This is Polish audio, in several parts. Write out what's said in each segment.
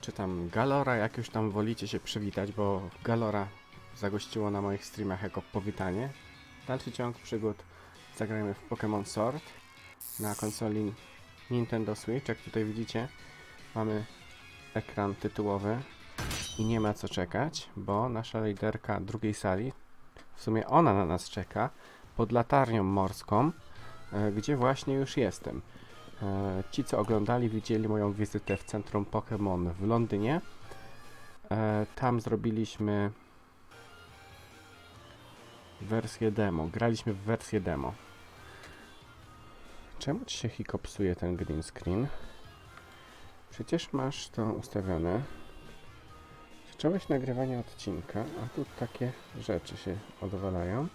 czy tam Galora, jak już tam wolicie się przywitać, bo Galora zagościło na moich streamach jako powitanie. Dalszy ciąg przygód zagrajmy w Pokémon Sword na konsoli Nintendo Switch. Jak tutaj widzicie, mamy ekran tytułowy i nie ma co czekać, bo nasza liderka drugiej sali, w sumie ona na nas czeka, pod latarnią morską, e, gdzie właśnie już jestem. E, Ci, co oglądali, widzieli moją wizytę w centrum Pokémon w Londynie. E, Tam zrobiliśmy wersję demo. Graliśmy w wersję demo. Czemu ci się hikopsuje ten green screen? Przecież masz to ustawione. Zacząłeś nagrywanie odcinka, a tu takie rzeczy się odwalają.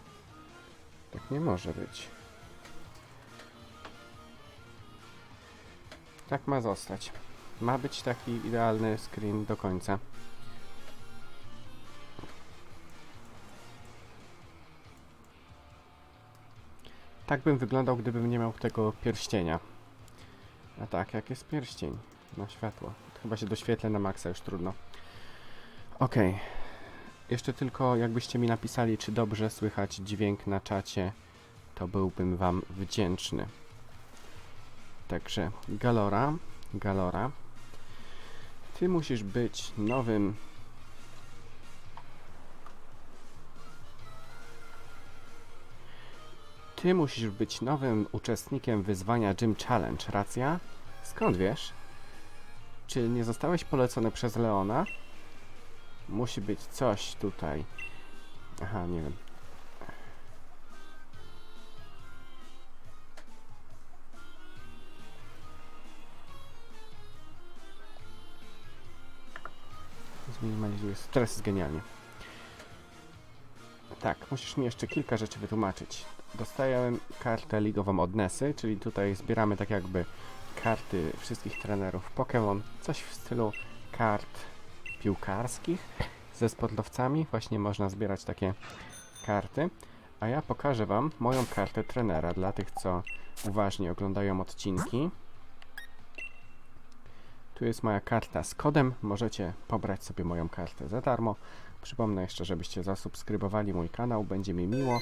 Tak nie może być. Tak ma zostać. Ma być taki idealny screen do końca. Tak bym wyglądał, gdybym nie miał tego pierścienia. A tak, jak jest pierścień na światło. Chyba się doświetlę na maksa, już trudno. Okej. Jeszcze tylko jakbyście mi napisali, czy dobrze słychać dźwięk na czacie, to byłbym wam wdzięczny. Także Galora, Galora, ty musisz być nowym Ty musisz być nowym uczestnikiem wyzwania Gym Challenge, racja? Skąd wiesz? Czy nie zostałeś polecony przez Leona? Musi być coś tutaj. Aha, nie wiem. Zminimalizuję stres jest genialnie. Tak, musisz mi jeszcze kilka rzeczy wytłumaczyć. Dostałem kartę ligową od Nessy, czyli tutaj zbieramy tak jakby karty wszystkich trenerów Pokémon. Coś w stylu kart piłkarskich ze sportowcami. Właśnie można zbierać takie karty. A ja pokażę Wam moją kartę trenera dla tych, co uważnie oglądają odcinki. Tu jest moja karta z kodem. Możecie pobrać sobie moją kartę za darmo. Przypomnę jeszcze, żebyście zasubskrybowali mój kanał, będzie mi miło.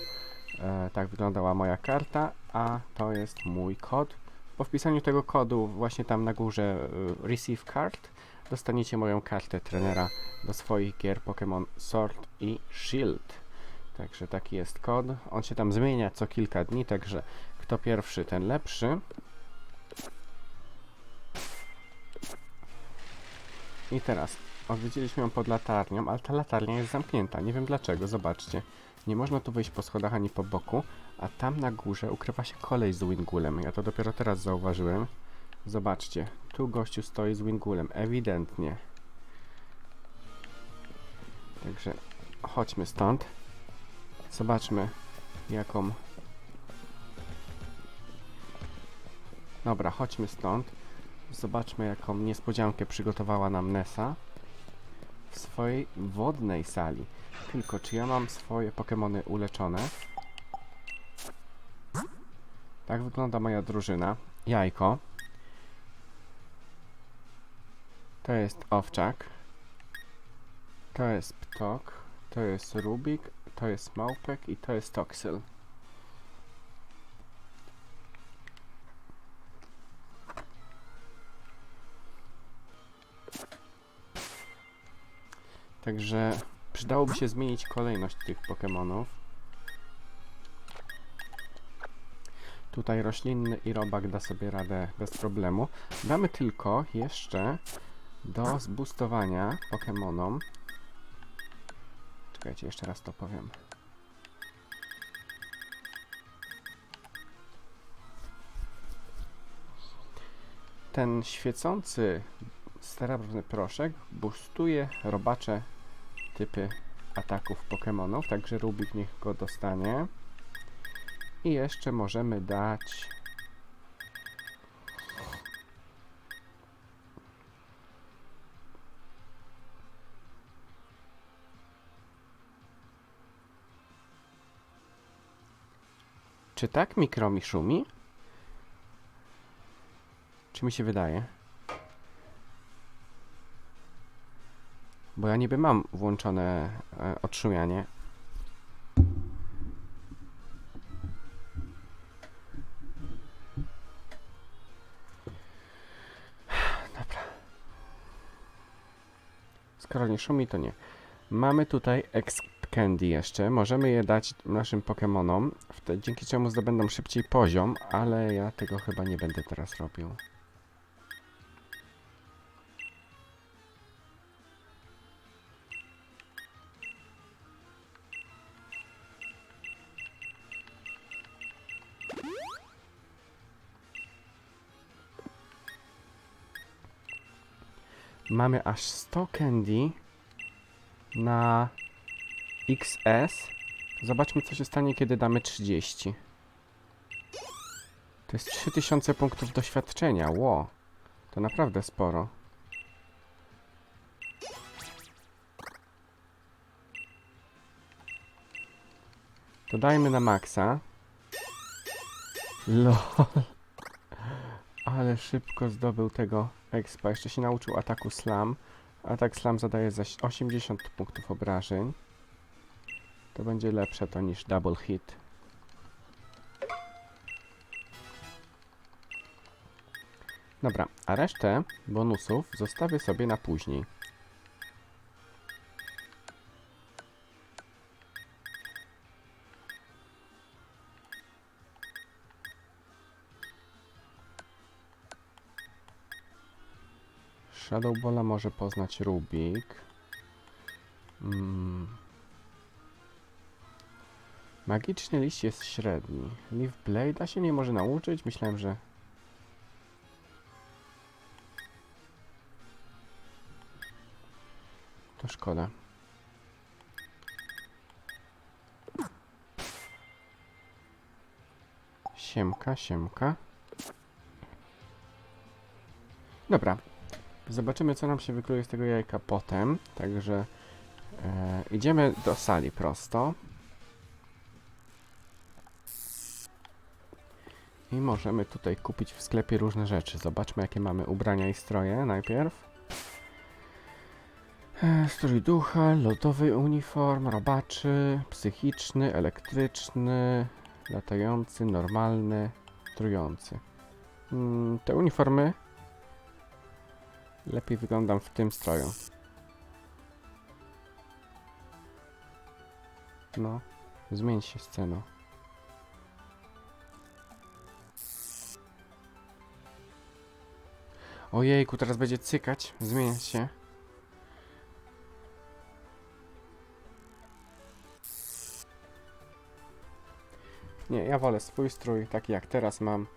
E, tak wyglądała moja karta, a to jest mój kod. Po wpisaniu tego kodu właśnie tam na górze e, Receive Card dostaniecie moją kartę trenera do swoich gier Pokémon Sword i Shield. Także taki jest kod. On się tam zmienia co kilka dni, także kto pierwszy, ten lepszy. I teraz odwiedziliśmy ją pod latarnią, ale ta latarnia jest zamknięta. Nie wiem dlaczego, zobaczcie. Nie można tu wyjść po schodach ani po boku, a tam na górze ukrywa się kolej z Wingulem. Ja to dopiero teraz zauważyłem. Zobaczcie, tu gościu stoi z Wingulem, ewidentnie. Także chodźmy stąd. Zobaczmy, jaką... Dobra, chodźmy stąd. Zobaczmy, jaką niespodziankę przygotowała nam Nessa w swojej wodnej sali. Tylko, czy ja mam swoje Pokémony uleczone? Tak wygląda moja drużyna. Jajko. To jest Owczak. To jest Ptok. To jest Rubik. To jest Małpek i to jest Toxel. Także przydałoby się zmienić kolejność tych Pokémonów. Tutaj roślinny i robak da sobie radę bez problemu. Damy tylko jeszcze do zboostowania Pokémonom. Czekajcie, jeszcze raz to powiem. Ten świecący srebrny proszek boostuje robacze typy ataków Pokémonów, także Rubik niech go dostanie. I jeszcze możemy dać Czy tak mikro mi szumi? Czy mi się wydaje? Bo ja niby mam włączone e, odszumianie. Dobra. Skoro nie szumi, to nie. Mamy tutaj Exp Candy jeszcze. Możemy je dać naszym Pokémonom, dzięki czemu zdobędą szybciej poziom, ale ja tego chyba nie będę teraz robił. Mamy aż 100 candy na XS. Zobaczmy, co się stanie, kiedy damy 30. To jest 3000 punktów doświadczenia. Ło, to naprawdę sporo. To dajmy na maksa. LOL. Ale szybko zdobył tego expa. Jeszcze się nauczył ataku slam. Atak slam zadaje zaś 80 punktów obrażeń. To będzie lepsze to niż double hit. Dobra, a resztę bonusów zostawię sobie na później. Shadow Balla może poznać Rubik. Mm. Magiczny liść jest średni. Leaf Blade'a się nie może nauczyć? Myślałem, że... To szkoda. Siemka, siemka. Dobra. Zobaczymy, co nam się wykluje z tego jajka potem. Także e, idziemy do sali prosto. I możemy tutaj kupić w sklepie różne rzeczy. Zobaczmy, jakie mamy ubrania i stroje najpierw. E, Strój ducha, lodowy uniform, robaczy, psychiczny, elektryczny, latający, normalny, trujący. Mm, te uniformy lepiej wyglądam w tym stroju. No, zmień się sceno. Ojejku, teraz będzie cykać, zmieniać się. Nie, ja wolę swój strój, taki jak teraz mam.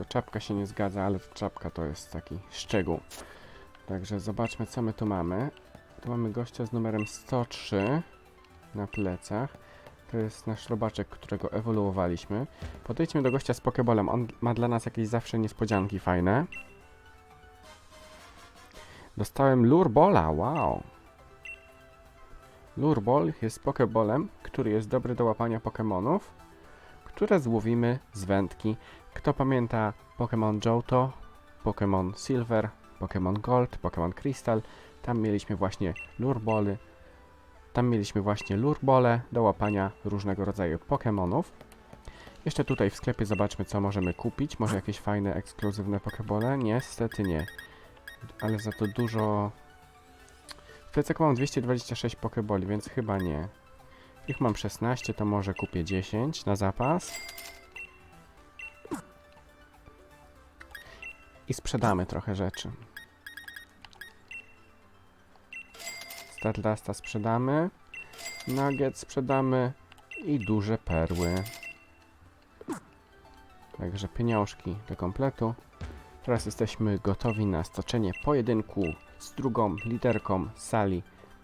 Tylko czapka się nie zgadza, ale czapka to jest taki szczegół. Także zobaczmy, co my tu mamy. Tu mamy gościa z numerem 103 na plecach. To jest nasz robaczek, którego ewoluowaliśmy. Podejdźmy do gościa z Pokebolem. On ma dla nas jakieś zawsze niespodzianki fajne. Dostałem Lurbola, wow. Lurbol jest Pokebolem, który jest dobry do łapania Pokemonów, które złowimy z wędki. Kto pamięta Pokémon Johto, Pokémon Silver, Pokémon Gold, Pokémon Crystal, tam mieliśmy właśnie Lurboly. Tam mieliśmy właśnie lurbole do łapania różnego rodzaju Pokémonów. Jeszcze tutaj w sklepie zobaczmy, co możemy kupić. Może jakieś fajne, ekskluzywne Pokebole? Niestety nie. Ale za to dużo... W plecaku mam 226 Pokeboli, więc chyba nie. Ich mam 16, to może kupię 10 na zapas. I sprzedamy trochę rzeczy. Stardasta sprzedamy. Nugget sprzedamy. I duże perły. Także pieniążki do kompletu. Teraz jesteśmy gotowi na stoczenie pojedynku z drugą liderką sali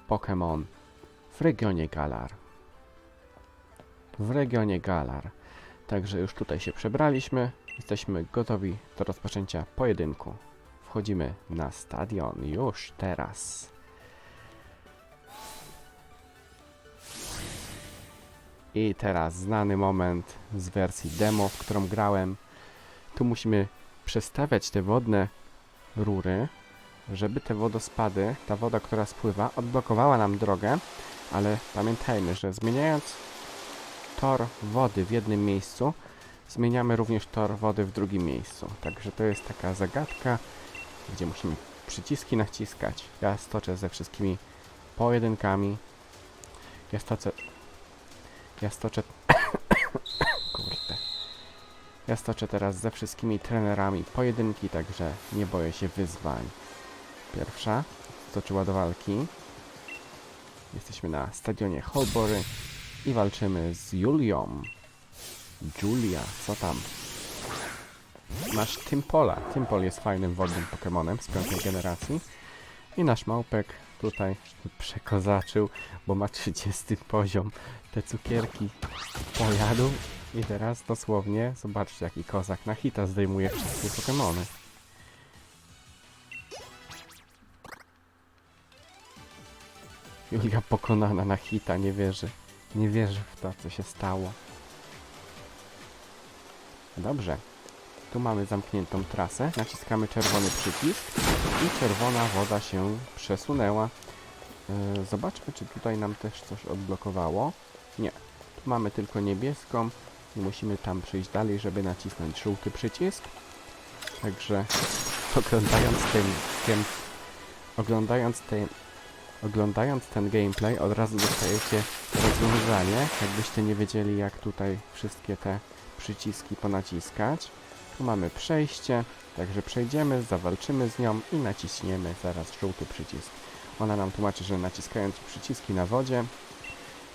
Pokémon w regionie Galar. W regionie Galar. Także już tutaj się przebraliśmy. Jesteśmy gotowi do rozpoczęcia pojedynku. Wchodzimy na stadion już teraz. I teraz znany moment z wersji demo, w którą grałem. Tu musimy przestawiać te wodne rury. żeby te wodospady, ta woda, która spływa, odblokowała nam drogę, ale pamiętajmy, że zmieniając tor wody w jednym miejscu, zmieniamy również tor wody w drugim miejscu. Także to jest taka zagadka, gdzie musimy przyciski naciskać. Ja stoczę ze wszystkimi pojedynkami. Ja stoczę... Ja stoczę... Kurde. Ja stoczę teraz ze wszystkimi trenerami pojedynki, także nie boję się wyzwań. Pierwsza stoczyła do walki. Jesteśmy na stadionie Holbory i walczymy z Julią. Julia, co tam? Masz Tympola. Tympol jest fajnym wodnym Pokemonem z piątej generacji. I nasz małpek tutaj przekozaczył, bo ma 30 poziom. Te cukierki pojadł i teraz dosłownie, zobaczcie jaki kozak na hita zdejmuje wszystkie Pokemony. Julia pokonana na hita, nie wierzy. Nie wierzy w to, co się stało. Dobrze. Tu mamy zamkniętą trasę. Naciskamy czerwony przycisk i czerwona woda się przesunęła. Yy, zobaczmy, czy tutaj nam też coś odblokowało. Nie. Tu mamy tylko niebieską i musimy tam przejść dalej, żeby nacisnąć żółty przycisk. Także oglądając ten, ten oglądając ten oglądając ten gameplay od razu dostajecie rozwiązanie, jakbyście nie wiedzieli jak tutaj wszystkie te przyciski ponaciskać. Tu mamy przejście, także przejdziemy, zawalczymy z nią i naciśniemy zaraz żółty przycisk. Ona nam tłumaczy, że naciskając przyciski na wodzie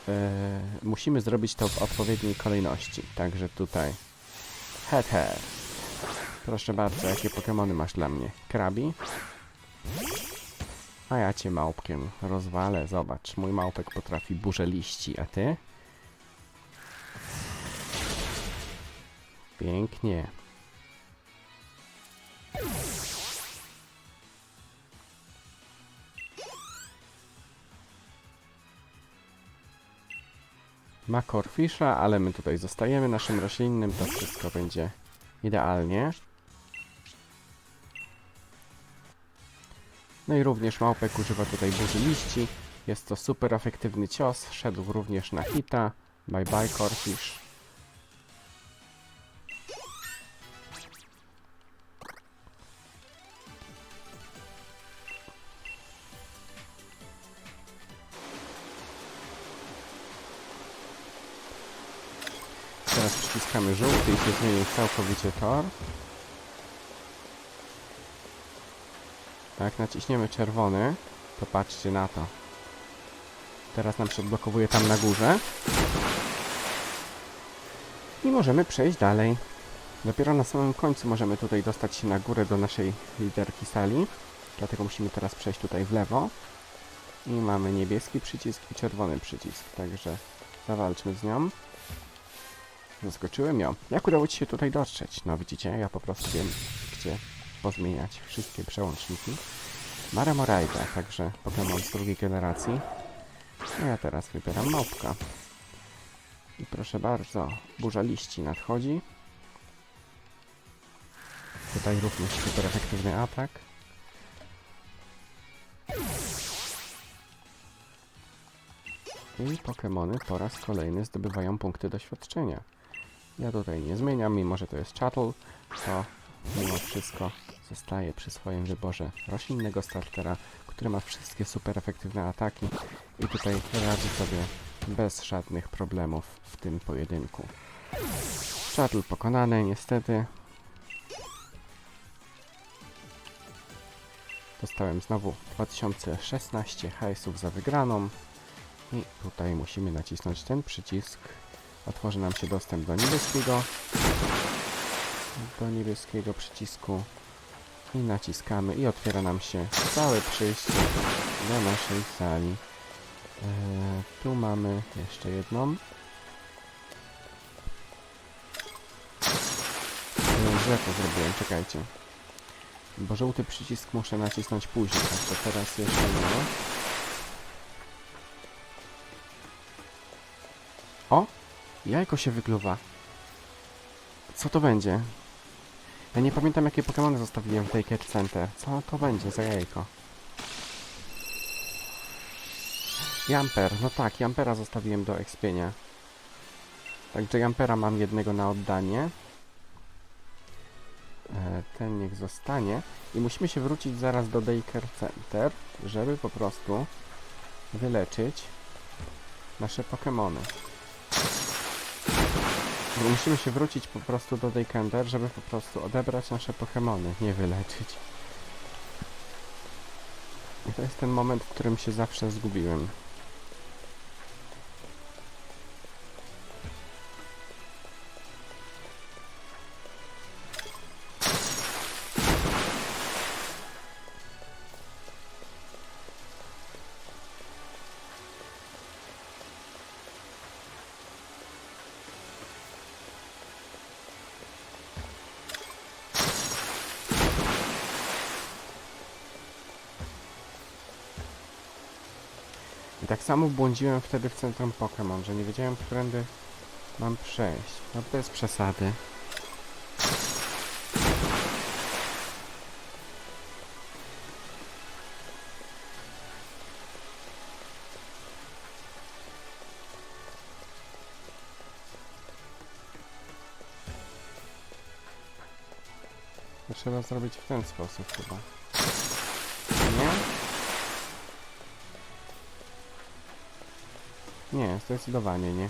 yy, musimy zrobić to w odpowiedniej kolejności. Także tutaj head head. Proszę bardzo, jakie Pokemony masz dla mnie? Krabi? A ja cię małpkiem rozwalę, zobacz. Mój małpek potrafi burzę liści, a ty? Pięknie. Ma Corfisha, ale my tutaj zostajemy naszym roślinnym, to wszystko będzie idealnie. No i również Małpek używa tutaj burzy liści. Jest to super efektywny cios. Szedł również na hita. Bye bye Corfish. Żółty i się zmieni całkowicie tor. Jak naciśniemy czerwony, to patrzcie na to. Teraz nam się odblokowuje tam na górze. I możemy przejść dalej. Dopiero na samym końcu możemy tutaj dostać się na górę do naszej liderki sali. Dlatego musimy teraz przejść tutaj w lewo. I mamy niebieski przycisk i czerwony przycisk. Także zawalczmy z nią. Zaskoczyłem ją. Jak udało Ci się tutaj dotrzeć? No widzicie, ja po prostu wiem, gdzie pozmieniać wszystkie przełączniki. Maramorajda, także Pokémon z drugiej generacji. No ja teraz wybieram małpka. I proszę bardzo, burza liści nadchodzi. Tutaj również super efektywny atak. I Pokémony po raz kolejny zdobywają punkty doświadczenia. Ja tutaj nie zmieniam, mimo że to jest shuttle, to mimo wszystko zostaje przy swoim wyborze roślinnego startera, który ma wszystkie super efektywne ataki i tutaj radzi sobie bez żadnych problemów w tym pojedynku. Shuttle pokonany niestety. Dostałem znowu 2016 hajsów za wygraną i tutaj musimy nacisnąć ten przycisk. Otworzy nam się dostęp do niebieskiego do niebieskiego przycisku i naciskamy i otwiera nam się całe przejście do naszej sali. Eee, tu mamy jeszcze jedną. Źle to zrobiłem, czekajcie. Bo żółty przycisk muszę nacisnąć później, tak to teraz jeszcze nie. Jajko się wykluwa. Co to będzie? Ja nie pamiętam jakie Pokémony zostawiłem w Daycare Center. Co to będzie za jajko? Jamper, no tak, Jampera zostawiłem do expienia. Także Jampera mam jednego na oddanie. E, ten niech zostanie. I musimy się wrócić zaraz do Daycare Center, żeby po prostu wyleczyć nasze Pokémony. Musimy się wrócić po prostu do Daycare, żeby po prostu odebrać nasze Pokémony, nie wyleczyć. I to jest ten moment, w którym się zawsze zgubiłem. Tak samo błądziłem wtedy w centrum Pokémon, że nie wiedziałem, którędy mam przejść. No bez przesady. Trzeba zrobić w ten sposób chyba. Nie, zdecydowanie nie.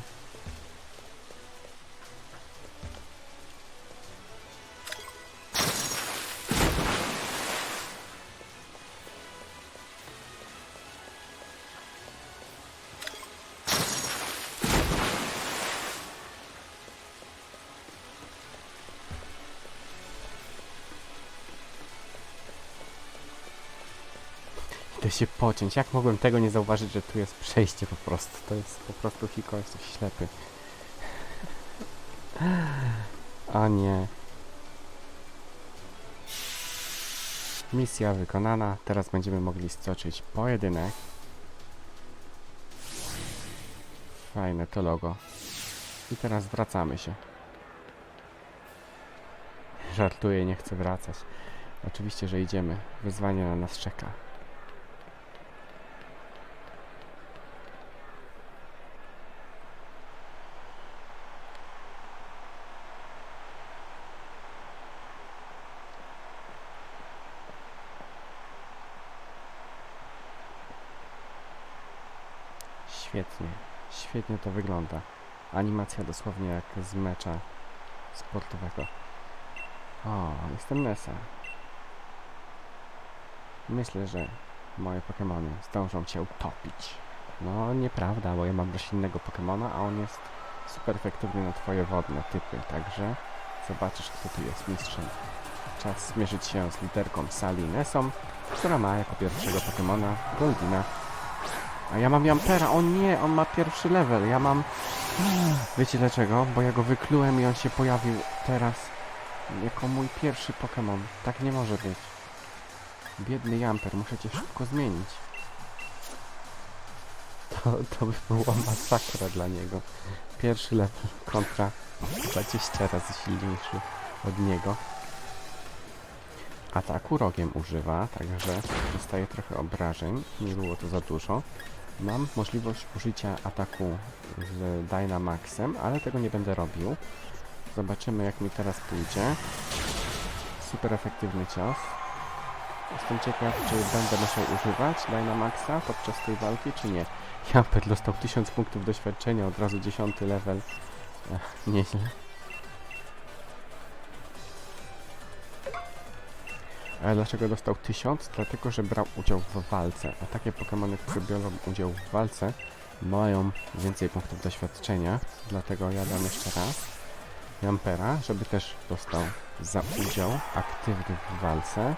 Się pociąć. Jak mogłem tego nie zauważyć, że tu jest przejście po prostu? To jest po prostu Hiko, jesteś ślepy. A nie. Misja wykonana. Teraz będziemy mogli stoczyć pojedynek. Fajne to logo. I teraz wracamy się. Żartuję, nie chcę wracać. Oczywiście, że idziemy. Wyzwanie na nas czeka. Świetnie, świetnie to wygląda. Animacja dosłownie jak z mecza sportowego. O, jestem Nessa. Myślę, że moje Pokémony zdążą cię utopić. No, nieprawda, bo ja mam roślinnego Pokémona, a on jest super efektywny na twoje wodne typy, także zobaczysz, kto tu jest mistrzem. Czas zmierzyć się z literką Sali Nessą, która ma jako pierwszego Pokémona Goldina. A ja mam Jampera, o nie, on ma pierwszy level, ja mam... Wiecie dlaczego? Bo ja go wyklułem i on się pojawił teraz jako mój pierwszy Pokémon. Tak nie może być. Biedny Jamper, muszę cię szybko zmienić. To, to by była masakra dla niego. Pierwszy level kontra 20 razy silniejszy od niego. Ataku rogiem używa, także dostaje trochę obrażeń. Nie było to za dużo. Mam możliwość użycia ataku z Dynamaxem, ale tego nie będę robił. Zobaczymy jak mi teraz pójdzie. Super efektywny cios. Jestem ciekaw, czy będę musiał używać Dynamaxa podczas tej walki, czy nie. Jamper dostał 1000 punktów doświadczenia, od razu 10 level. Nieźle. Dlaczego dostał 1000? Dlatego, że brał udział w walce. A takie Pokémony, które biorą udział w walce, mają więcej punktów doświadczenia. Dlatego ja dam jeszcze raz Jampera, żeby też dostał za udział aktywny w walce.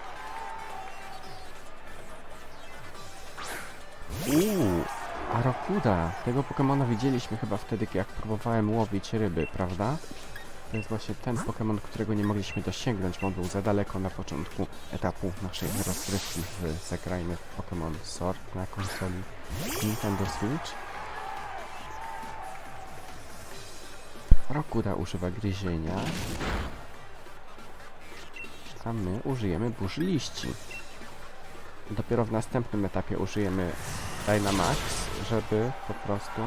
Uuu, Arakuda. Tego Pokemona widzieliśmy chyba wtedy, jak próbowałem łowić ryby, prawda? To jest właśnie ten Pokémon, którego nie mogliśmy dosięgnąć, bo on był za daleko na początku etapu naszej rozgrywki w Zagrajmy Pokémon Sword na konsoli Nintendo Switch. Rokuda używa gryzienia. a my użyjemy burzy liści. Dopiero w następnym etapie użyjemy Dynamax, żeby po prostu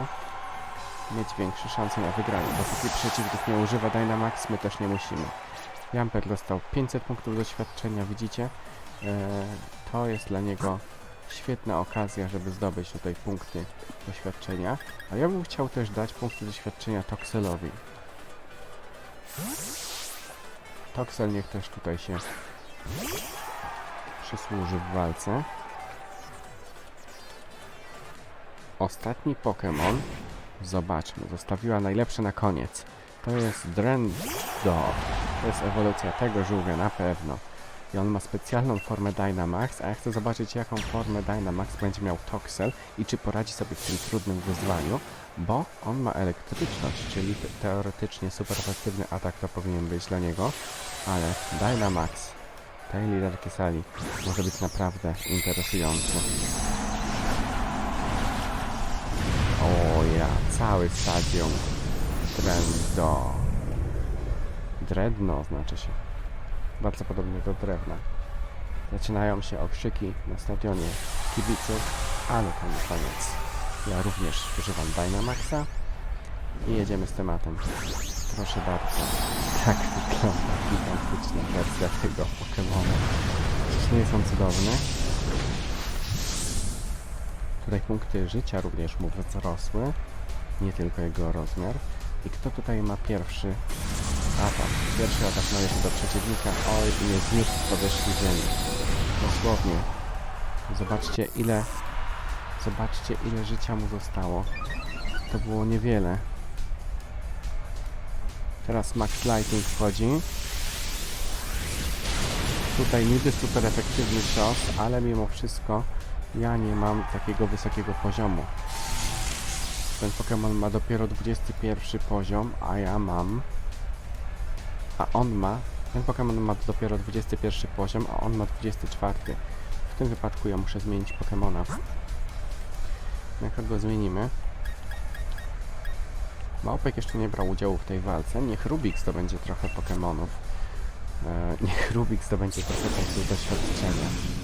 mieć większe szanse na wygranie. Dopóki przeciwnik nie używa Dynamax, my też nie musimy. Jamper dostał 500 punktów doświadczenia, widzicie? Eee, to jest dla niego świetna okazja, żeby zdobyć tutaj punkty doświadczenia. A ja bym chciał też dać punkty doświadczenia Toxelowi. Toxel niech też tutaj się przysłuży w walce. Ostatni Pokémon, zobaczmy, zostawiła najlepsze na koniec. To jest Drendo. To jest ewolucja tego żółwia, na pewno. I on ma specjalną formę Dynamax, a ja chcę zobaczyć jaką formę Dynamax będzie miał Toxel i czy poradzi sobie w tym trudnym wyzwaniu, bo on ma elektryczność, czyli te teoretycznie super efektywny atak to powinien być dla niego, ale Dynamax tej liderki sali może być naprawdę interesujący. O ja, cały stadion Drendo. Dredno znaczy się. Bardzo podobnie do drewna. Zaczynają się okrzyki na stadionie kibiców, ale to nie koniec. Ja również używam Dynamaxa i jedziemy z tematem. Proszę bardzo. Tak wygląda gigantyczna wersja tego Pokemona. Czyż nie są cudowne? Tutaj punkty życia również mu wzrosły, nie tylko jego rozmiar. I kto tutaj ma pierwszy atak? Pierwszy atak należy do przeciwnika. Oj, i jest zniósł z powierzchni ziemi. Dosłownie. Zobaczcie ile... Zobaczcie ile życia mu zostało. To było niewiele. Teraz Max Lighting wchodzi. Tutaj niby super efektywny cios, ale mimo wszystko ja nie mam takiego wysokiego poziomu. Ten Pokémon ma dopiero 21 poziom, a ja mam... A on ma... Ten Pokémon ma dopiero 21 poziom, a on ma 24. W tym wypadku ja muszę zmienić Pokémona. Na kogo zmienimy? Małpek jeszcze nie brał udziału w tej walce. Niech Rubik zdobędzie trochę Pokémonów. E, niech Rubik zdobędzie trochę punktów doświadczenia.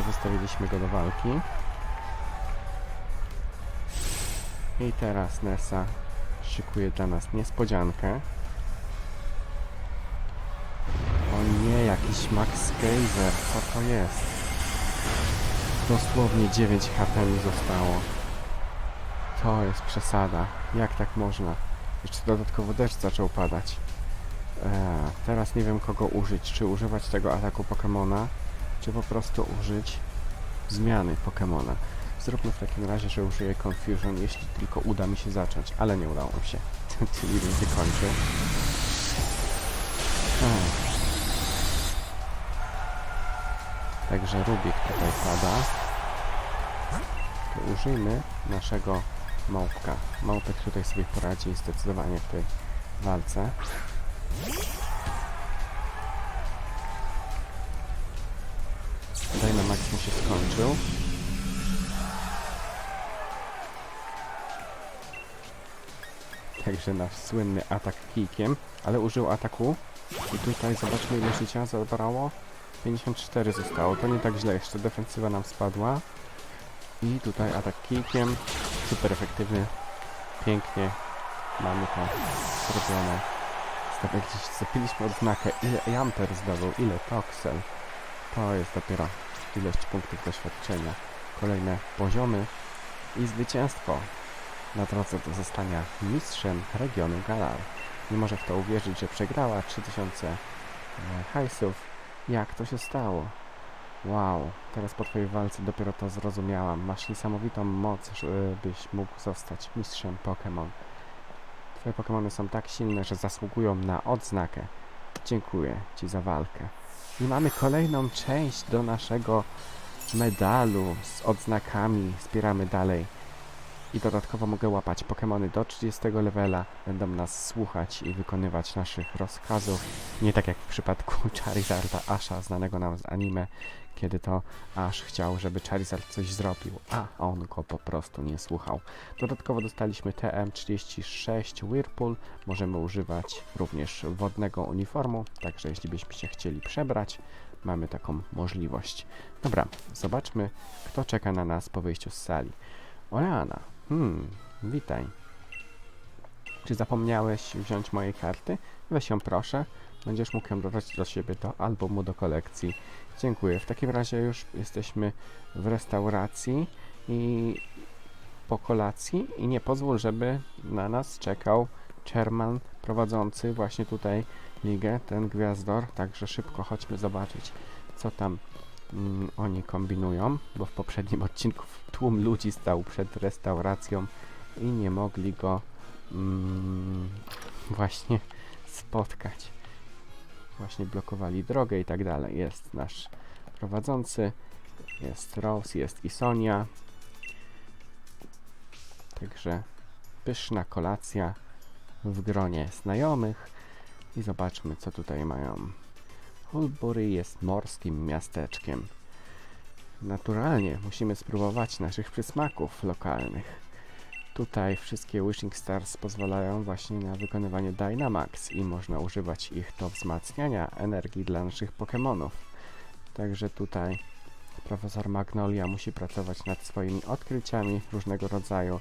Także wystawiliśmy go do walki. I teraz Nessa szykuje dla nas niespodziankę. O nie, jakiś Max Geyser, co to jest? Dosłownie 9 HP mi zostało. To jest przesada. Jak tak można? Jeszcze dodatkowo deszcz zaczął padać. Eee, teraz nie wiem kogo użyć. Czy używać tego ataku Pokemona, czy po prostu użyć zmiany Pokemona. Zróbmy w takim razie, że użyję Confusion, jeśli tylko uda mi się zacząć, ale nie udało mi się. Czyli bym wykończył. Ech. Także Rubik tutaj pada. To użyjmy naszego małpka. Małpek tutaj sobie poradzi zdecydowanie w tej walce. Się skończył. Także nasz słynny atak kijkiem, ale użył ataku i tutaj zobaczmy ile życia zabrało. 54 zostało, to nie tak źle, jeszcze defensywa nam spadła. I tutaj atak kijkiem, super efektywny, pięknie mamy to zrobione. Zdobyliśmy, zdobyliśmy odznakę, ile Jamper zdobył, ile Toxel. To jest dopiero ilość punktów doświadczenia. Kolejne poziomy i zwycięstwo na drodze do zostania mistrzem regionu Galar. Nie może w to uwierzyć, że przegrała 3000 e, hajsów. Jak to się stało? Wow, teraz po twojej walce dopiero to zrozumiałam. Masz niesamowitą moc, żebyś mógł zostać mistrzem Pokémon. Twoje Pokémony są tak silne, że zasługują na odznakę. Dziękuję Ci za walkę. I mamy kolejną część do naszego medalu z odznakami. Zbieramy dalej. I dodatkowo mogę łapać Pokémony do 30 levela. Będą nas słuchać i wykonywać naszych rozkazów. Nie tak jak w przypadku Charizarda Asha, znanego nam z anime, kiedy to Ash chciał, żeby Charizard coś zrobił, a on go po prostu nie słuchał. Dodatkowo dostaliśmy TM36 Whirlpool. Możemy używać również wodnego uniformu, także jeśli byśmy się chcieli przebrać, mamy taką możliwość. Dobra, zobaczmy, kto czeka na nas po wyjściu z sali. Oleana, hmm, witaj. Czy zapomniałeś wziąć mojej karty? Weź ją proszę. Będziesz mógł ją dodać do siebie do albumu do kolekcji. Dziękuję. W takim razie już jesteśmy w restauracji i po kolacji i nie pozwól, żeby na nas czekał chairman prowadzący właśnie tutaj ligę, ten gwiazdor, także szybko chodźmy zobaczyć, co tam mm, oni kombinują, bo w poprzednim odcinku tłum ludzi stał przed restauracją i nie mogli go mm, właśnie spotkać. Właśnie blokowali drogę i tak dalej. Jest nasz prowadzący, jest Rose, jest i Sonia. Także pyszna kolacja w gronie znajomych i zobaczmy co tutaj mają. Hulbury jest morskim miasteczkiem. Naturalnie musimy spróbować naszych przysmaków lokalnych. Tutaj wszystkie Wishing Stars pozwalają właśnie na wykonywanie Dynamax i można używać ich do wzmacniania energii dla naszych Pokémonów. Także tutaj profesor Magnolia musi pracować nad swoimi odkryciami różnego rodzaju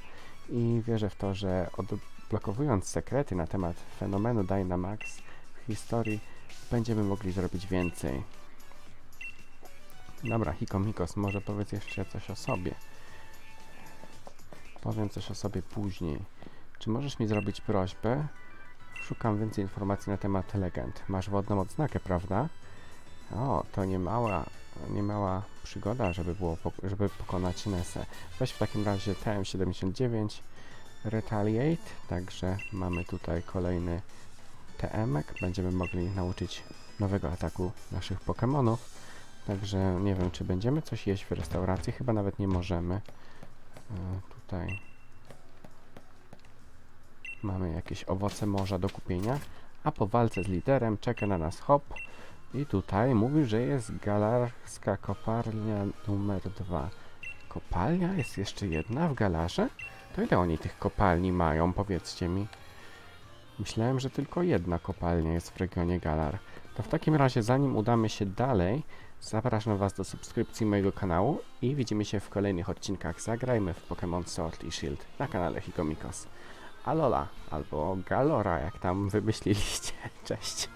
i wierzę w to, że odblokowując sekrety na temat fenomenu Dynamax w historii będziemy mogli zrobić więcej. Dobra, Hiko Mikos, może powiedz jeszcze coś o sobie. Powiem coś o sobie później. Czy możesz mi zrobić prośbę? Szukam więcej informacji na temat legend. Masz wodną odznakę, prawda? O, to nie mała, nie mała przygoda, żeby było, żeby pokonać Nesę. Weź w takim razie TM79 Retaliate, także mamy tutaj kolejny TM-ek. Będziemy mogli nauczyć nowego ataku naszych Pokémonów. Także nie wiem, czy będziemy coś jeść w restauracji, chyba nawet nie możemy. E, tutaj mamy jakieś owoce morza do kupienia, a po walce z liderem czeka na nas Hop i tutaj mówi, że jest galarska kopalnia numer dwa. Kopalnia? Jest jeszcze jedna w galarze? To ile oni tych kopalni mają, powiedzcie mi? Myślałem, że tylko jedna kopalnia jest w regionie Galar. To w takim razie, zanim udamy się dalej, zapraszam Was do subskrypcji mojego kanału i widzimy się w kolejnych odcinkach Zagrajmy w Pokémon Sword i Shield na kanale Hikomikos. Alola, albo Galora, jak tam wymyśliliście. Cześć.